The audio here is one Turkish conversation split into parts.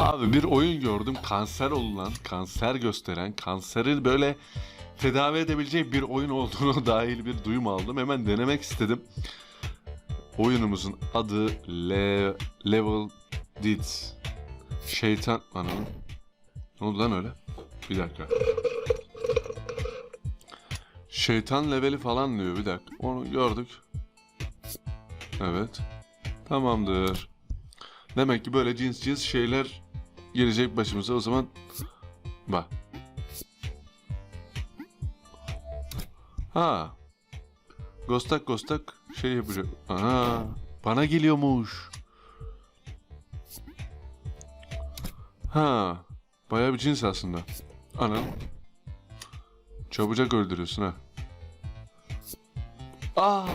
Abi bir oyun gördüm kanser olunan, kanser gösteren, kanseri böyle tedavi edebilecek bir oyun olduğunu dahil bir duyum aldım. Hemen denemek istedim. Oyunumuzun adı Le Level Did. Şeytan ananın. Ne oldu lan öyle? Bir dakika. Şeytan leveli falan diyor bir dakika. Onu gördük. Evet. Tamamdır. Demek ki böyle cins cins şeyler gelecek başımıza o zaman bak. Ha. Gostak gostak şey yapacak. Aha. Bana geliyormuş. Ha. Bayağı bir cins aslında. Anam. Çabucak öldürüyorsun ha. Aa.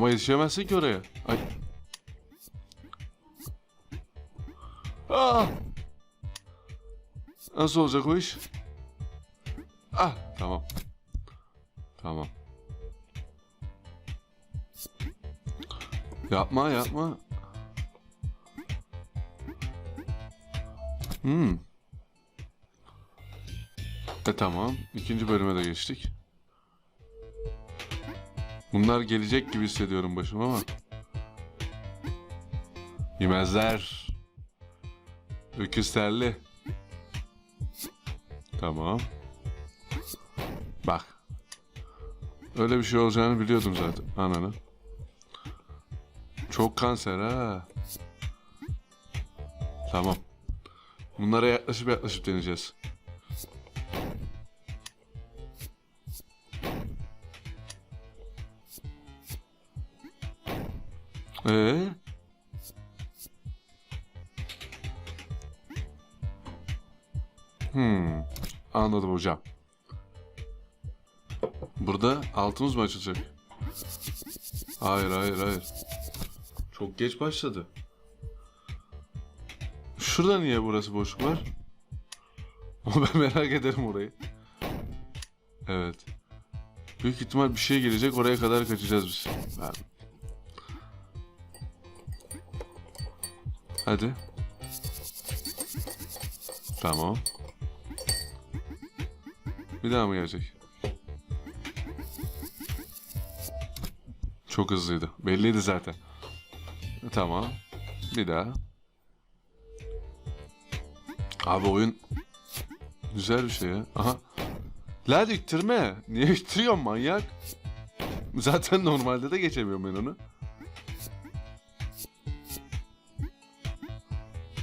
Ama yetişemezsin ki oraya. Ay. Aa! Nasıl olacak o iş? Ah, tamam. Tamam. Yapma, yapma. Hmm. E tamam. İkinci bölüme de geçtik. Bunlar gelecek gibi hissediyorum başıma ama. Yemezler. Öküz terli. Tamam. Bak. Öyle bir şey olacağını biliyordum zaten. Ananı. Çok kanser ha. Tamam. Bunlara yaklaşıp yaklaşıp deneyeceğiz. Ee? Hmm. Anladım hocam. Burada altımız mı açılacak? Hayır hayır hayır. Çok geç başladı. Şurada niye burası boşluk var? Ben merak ederim orayı. Evet. Büyük ihtimal bir şey gelecek oraya kadar kaçacağız biz. Ben... Hadi. Tamam. Bir daha mı gelecek? Çok hızlıydı. Belliydi zaten. Tamam. Bir daha. Abi oyun güzel bir şey ya. Aha. La ittirme. Niye ittiriyorsun manyak? Zaten normalde de geçemiyorum ben onu.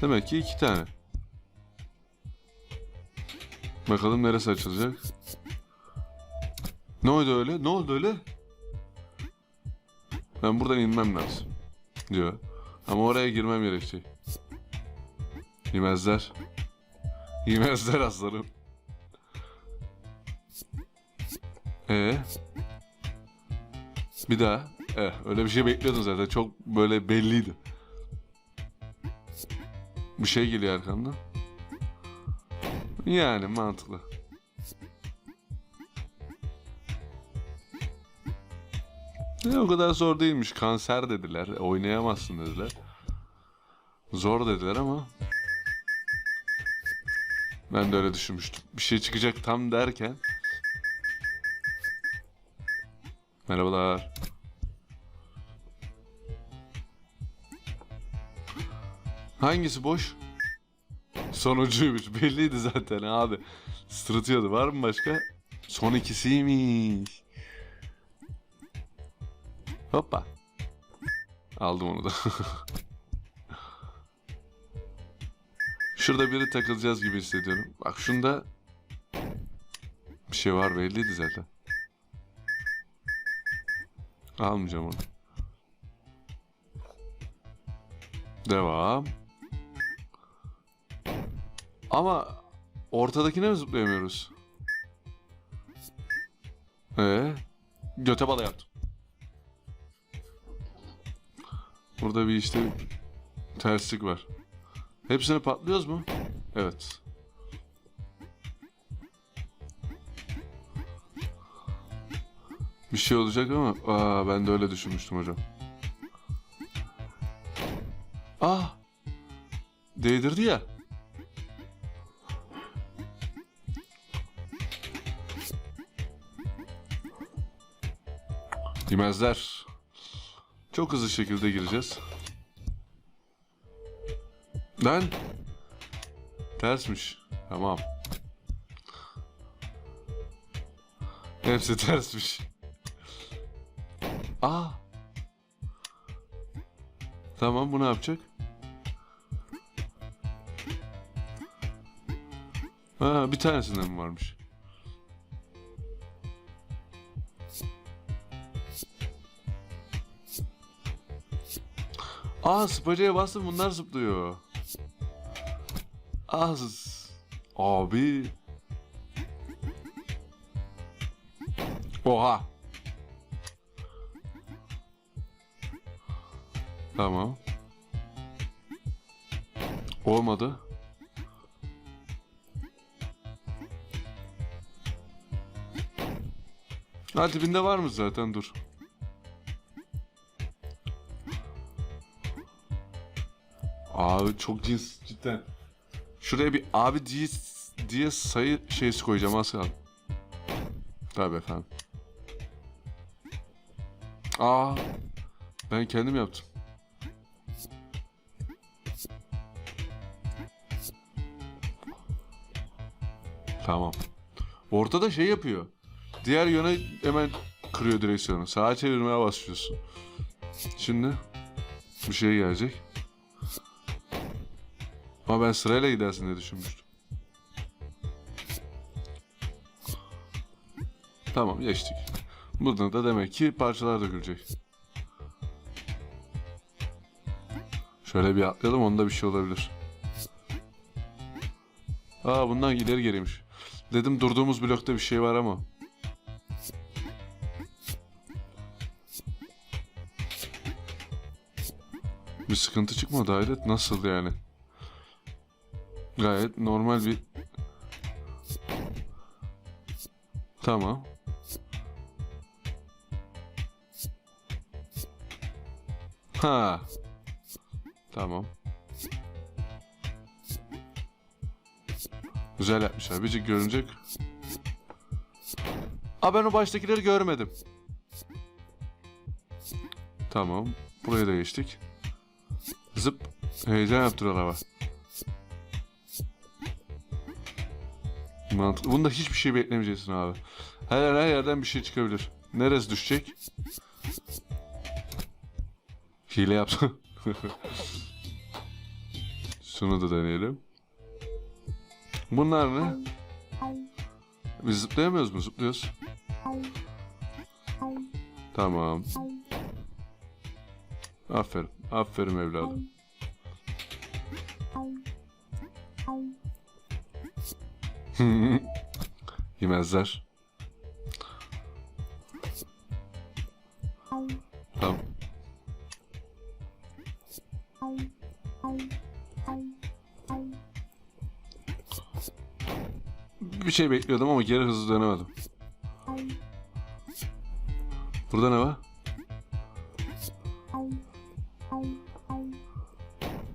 Demek ki iki tane. Bakalım neresi açılacak. Ne oldu öyle? Ne oldu öyle? Ben buradan inmem lazım. Diyor. Ama oraya girmem gerekecek. Yemezler. Yemezler aslanım. Ee? Bir daha. Eh, öyle bir şey bekliyordum zaten. Çok böyle belliydi. Bir şey geliyor arkamdan. Yani mantıklı. Ya, o kadar zor değilmiş. Kanser dediler. Oynayamazsın dediler. Zor dediler ama ben de öyle düşünmüştüm. Bir şey çıkacak tam derken Merhabalar. Hangisi boş? Sonuncuymuş. Belliydi zaten abi. Sırıtıyordu. Var mı başka? Son ikisiymiş. Hoppa. Aldım onu da. Şurada biri takılacağız gibi hissediyorum. Bak şunda bir şey var belliydi zaten. Almayacağım onu. Devam. Ama ortadakine mi zıplayamıyoruz? Ee, göte bala yaptım. Burada bir işte terslik var. Hepsini patlıyoruz mu? Evet. Bir şey olacak ama aa ben de öyle düşünmüştüm hocam. Ah! Değdirdi ya. Yemezler. Çok hızlı şekilde gireceğiz. Lan. Tersmiş. Tamam. Hepsi tersmiş. Aa. Tamam bu ne yapacak? Ha bir tanesinden mi varmış? Aa spacaya bastım bunlar zıplıyor. Az. Abi. Oha. Tamam. Olmadı. Ha dibinde var mı zaten dur. Abi çok cins cidden. Şuraya bir abi diye, diye sayı şeysi koyacağım az kaldı. Tabii efendim. Aa, ben kendim yaptım. Tamam. Ortada şey yapıyor. Diğer yöne hemen kırıyor direksiyonu. Sağa çevirmeye başlıyorsun. Şimdi bir şey gelecek. Ama ben sırayla gidersin diye düşünmüştüm. Tamam geçtik. Burada da demek ki parçalar dökülecek. Şöyle bir atlayalım onda bir şey olabilir. Aa bundan ileri geriymiş. Dedim durduğumuz blokta bir şey var ama. Bir sıkıntı çıkmadı hayret. Nasıl yani? Gayet normal bir... Tamam. Ha. Tamam. Güzel yapmışlar. Biricik görünecek. Aa ben o baştakileri görmedim. Tamam. Buraya da geçtik. Zıp. Heyecan yaptırıyorlar bak. Mantıklı. Bunda hiçbir şey beklemeyeceksin abi. Her her yerden bir şey çıkabilir. Neresi düşecek? Hile yaptım. Şunu da deneyelim. Bunlar ne? Biz zıplayamıyoruz mu? Zıplıyoruz. Tamam. Aferin. Aferin evladım. Yemezler. Tamam. Bir şey bekliyordum ama geri hızlı dönemedim. Burada ne var?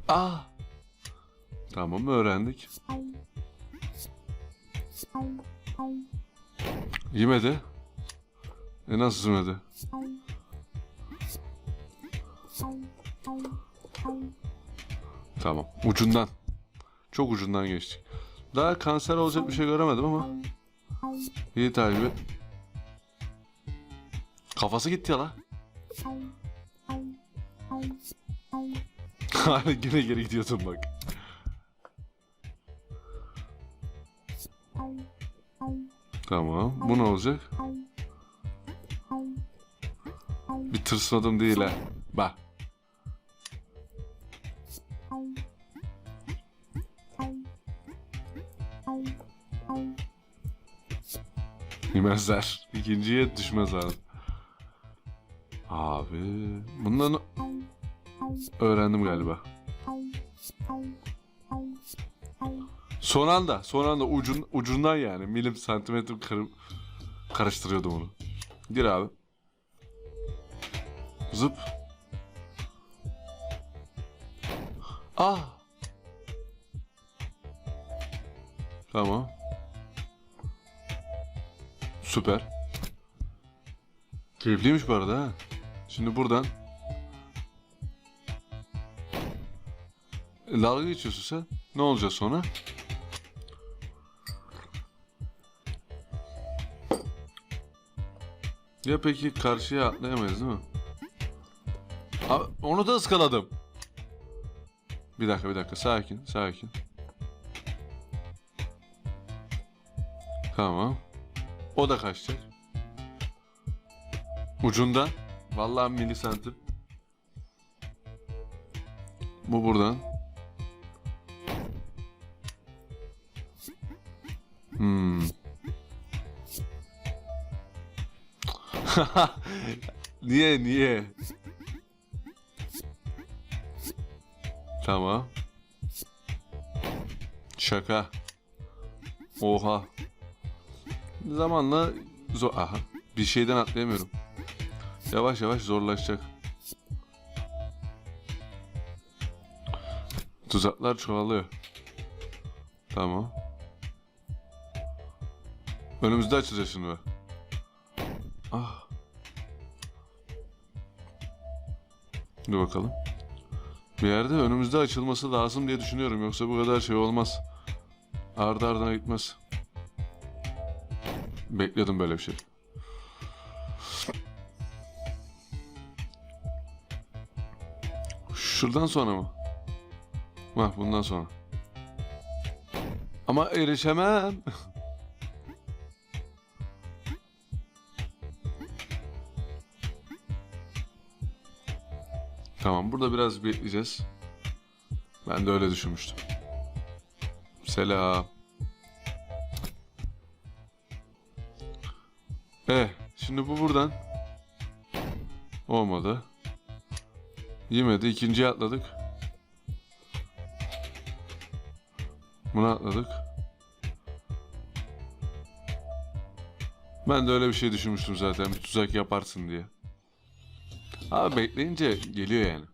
Aa. Tamam öğrendik. Yemedi. E nasıl yemedi? Tamam. Ucundan. Çok ucundan geçtik. Daha kanser olacak bir şey göremedim ama. İyi takip. Kafası gitti ya la. Hala gene geri gidiyordun bak. Tamam. Bu ne olacak? Bir tırsmadım değil ha. Bak. Yemezler. İkinciye düşmez abi. Abi. Bundan öğrendim galiba. Son anda, son anda ucun, ucundan yani milim santimetre karı, karıştırıyordum onu. Gir abi. Zıp. Ah. Tamam. Süper. Keyifliymiş bu arada ha. Şimdi buradan Dalga geçiyorsun sen. Ne olacak sonra? Ya peki karşıya atlayamayız değil mi? Abi, onu da ıskaladım. Bir dakika bir dakika sakin sakin. Tamam. O da kaçacak. Ucundan. Vallahi milisantim. Bu buradan. Hmm. niye niye? Tamam. Şaka. Oha. Zamanla zor. Aha. Bir şeyden atlayamıyorum. Yavaş yavaş zorlaşacak. Tuzaklar çoğalıyor. Tamam. Önümüzde açacak şimdi. Dur bakalım. Bir yerde önümüzde açılması lazım diye düşünüyorum. Yoksa bu kadar şey olmaz. Ardı ardına gitmez. Bekliyordum böyle bir şey. Şuradan sonra mı? Hah bundan sonra. Ama erişemem. Tamam burada biraz bekleyeceğiz. Ben de öyle düşünmüştüm. Selam. Eh şimdi bu buradan. Olmadı. Yemedi. ikinciye atladık. Bunu atladık. Ben de öyle bir şey düşünmüştüm zaten. Bir tuzak yaparsın diye. Abi bekleyince geliyor yani.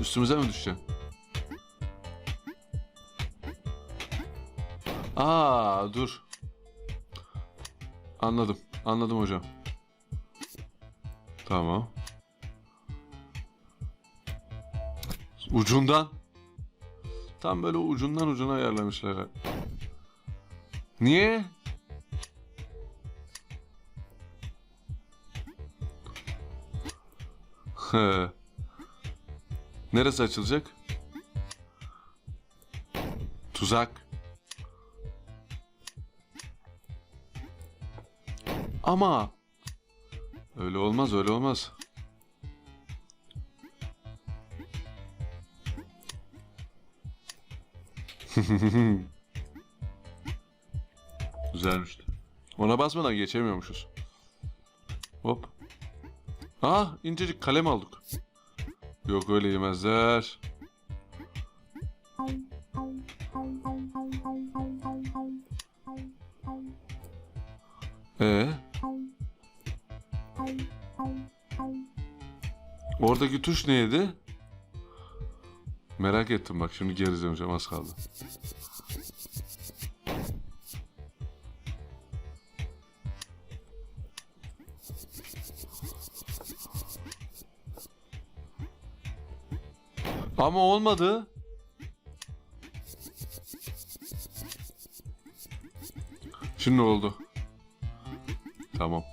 Üstümüze mi düşeceksin? Aa dur. Anladım. Anladım hocam. Tamam. Ucundan. Tam böyle ucundan ucuna ayarlamışlar. Niye? Neresi açılacak? Tuzak. Ama öyle olmaz, öyle olmaz. Güzelmişti. Ona basmadan geçemiyormuşuz. Ah incecik kalem aldık. Yok öyle yemezler. Ee? Oradaki tuş neydi? Merak ettim bak şimdi geri döneceğim az kaldı. Ama olmadı. Şimdi oldu. Tamam.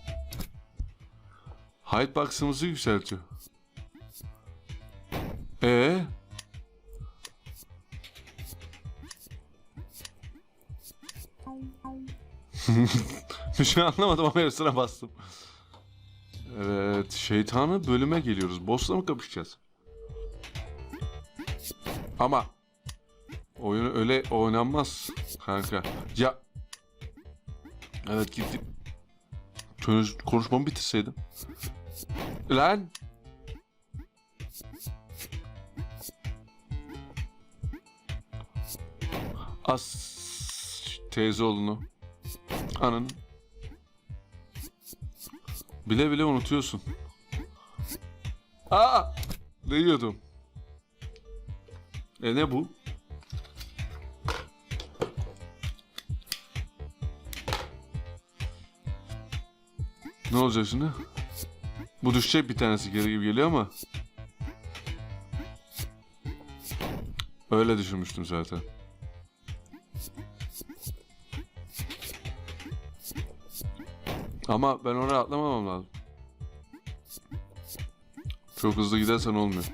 Height box'ımızı yükseltiyor. Ee? Bir şey anlamadım ama yarısına bastım. Evet, şeytanı bölüme geliyoruz. Boss'la mı kapışacağız? Ama oyunu öyle oynanmaz kanka. Ya Evet gitti. Konuş, konuşmamı bitirseydim. Lan. As teyze oğlunu. Anın. Bile bile unutuyorsun. Aa! Ne yiyordum? E ne bu? Ne olacak şimdi? Bu düşecek bir tanesi geri gibi geliyor ama. Öyle düşünmüştüm zaten. Ama ben oraya atlamamam lazım. Çok hızlı gidersen olmuyor.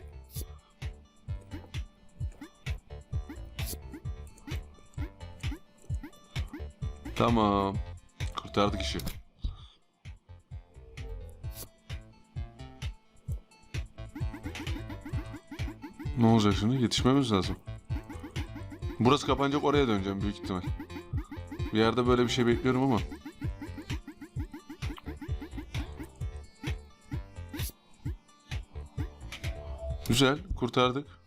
Tamam. Kurtardık işi. Ne olacak şimdi? Yetişmemiz lazım. Burası kapanacak oraya döneceğim büyük ihtimal. Bir yerde böyle bir şey bekliyorum ama. Güzel, kurtardık.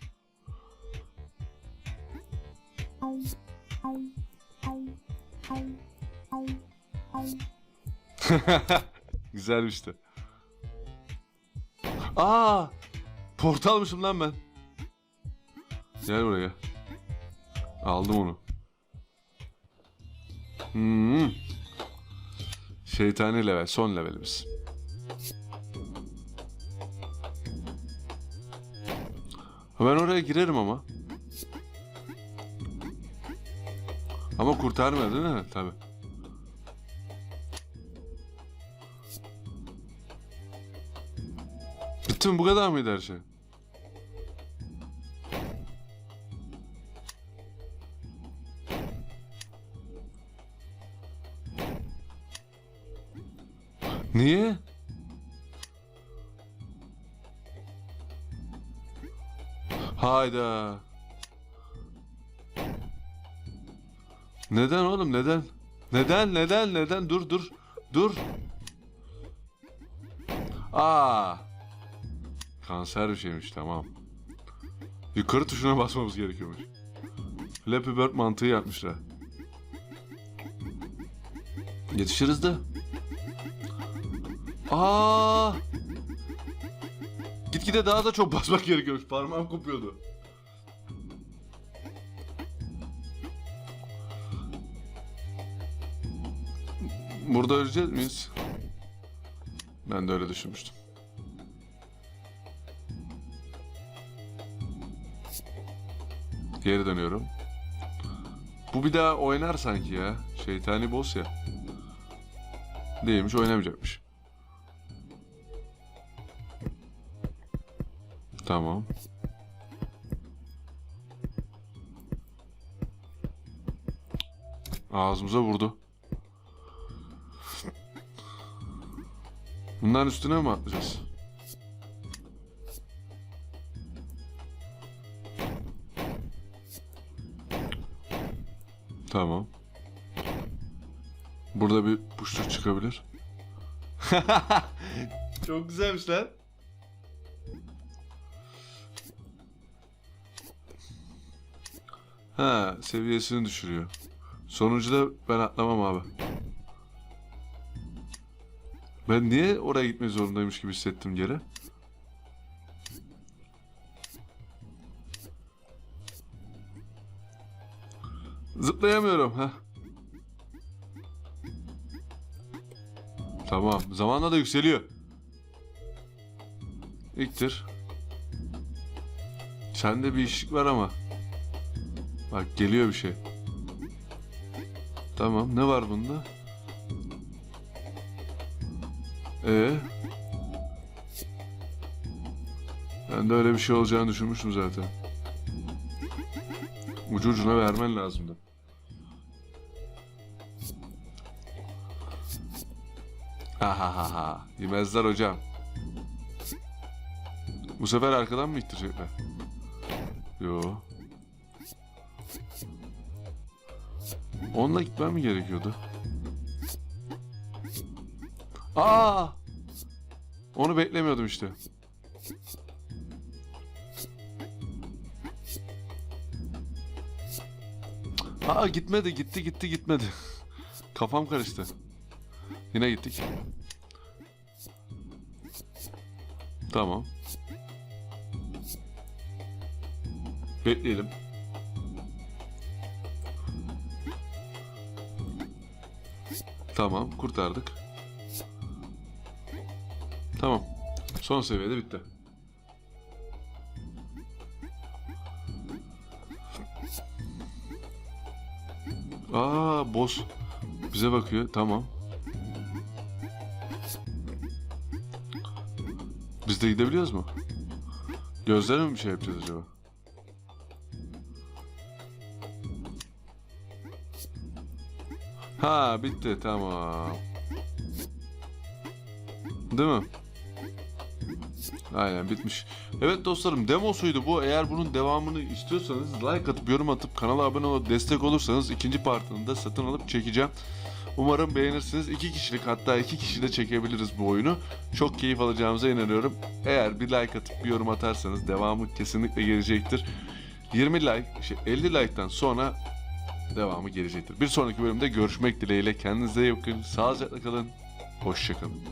Güzelmişti. Aa! Portalmışım lan ben. Gel buraya. Aldım onu. Hmm. Şeytani level, son levelimiz. Ben oraya girerim ama. Ama kurtarmıyor değil mi? Tabii. Bitti mi? Bu kadar mıydı her şey? Niye? Hayda. Neden oğlum neden? Neden neden neden dur dur dur. Aa. Kanser bir şeymiş tamam. Yukarı tuşuna basmamız gerekiyormuş. Flappy Bird mantığı yapmışlar. Yetişiriz de. Aa! Gitgide daha da çok basmak gerekiyormuş. Parmağım kopuyordu. Burada öleceğiz miyiz? Ben de öyle düşünmüştüm. Geri dönüyorum. Bu bir daha oynar sanki ya. Şeytani boss ya. Değilmiş oynamayacakmış. Tamam. Ağzımıza vurdu. Bunların üstüne mi atlayacağız? Tamam. Burada bir puştuk çıkabilir. Çok güzelmiş lan. Ha, seviyesini düşürüyor. Sonuncuda ben atlamam abi. Ben niye oraya gitmek zorundaymış gibi hissettim geri? Zıplayamıyorum ha. Tamam. Zamanla da yükseliyor. İktir. Sende bir işlik var ama. Bak geliyor bir şey. Tamam. Ne var bunda? Ee? Ben de öyle bir şey olacağını düşünmüştüm zaten. Ucu ucuna vermen lazımdı. Ha. Yemezler hocam. Bu sefer arkadan mı ittirecekler? Yo. Onunla gitmem mi gerekiyordu? Aa! Onu beklemiyordum işte. Aa gitmedi gitti gitti gitmedi. Kafam karıştı. Yine gittik. Tamam. Bekleyelim. Tamam, kurtardık. Tamam. Son seviyede bitti. Aa, boss bize bakıyor. Tamam. De gidebiliyoruz mu? Gözlerle mi bir şey yapacağız acaba? Ha bitti tamam. Değil mi? Aynen bitmiş. Evet dostlarım demosuydu bu. Eğer bunun devamını istiyorsanız like atıp yorum atıp kanala abone olup destek olursanız ikinci partını da satın alıp çekeceğim. Umarım beğenirsiniz. İki kişilik hatta iki kişi de çekebiliriz bu oyunu. Çok keyif alacağımıza inanıyorum. Eğer bir like atıp bir yorum atarsanız devamı kesinlikle gelecektir. 20 like, şey 50 like'tan sonra devamı gelecektir. Bir sonraki bölümde görüşmek dileğiyle. Kendinize iyi bakın. Sağlıcakla kalın. Hoşçakalın.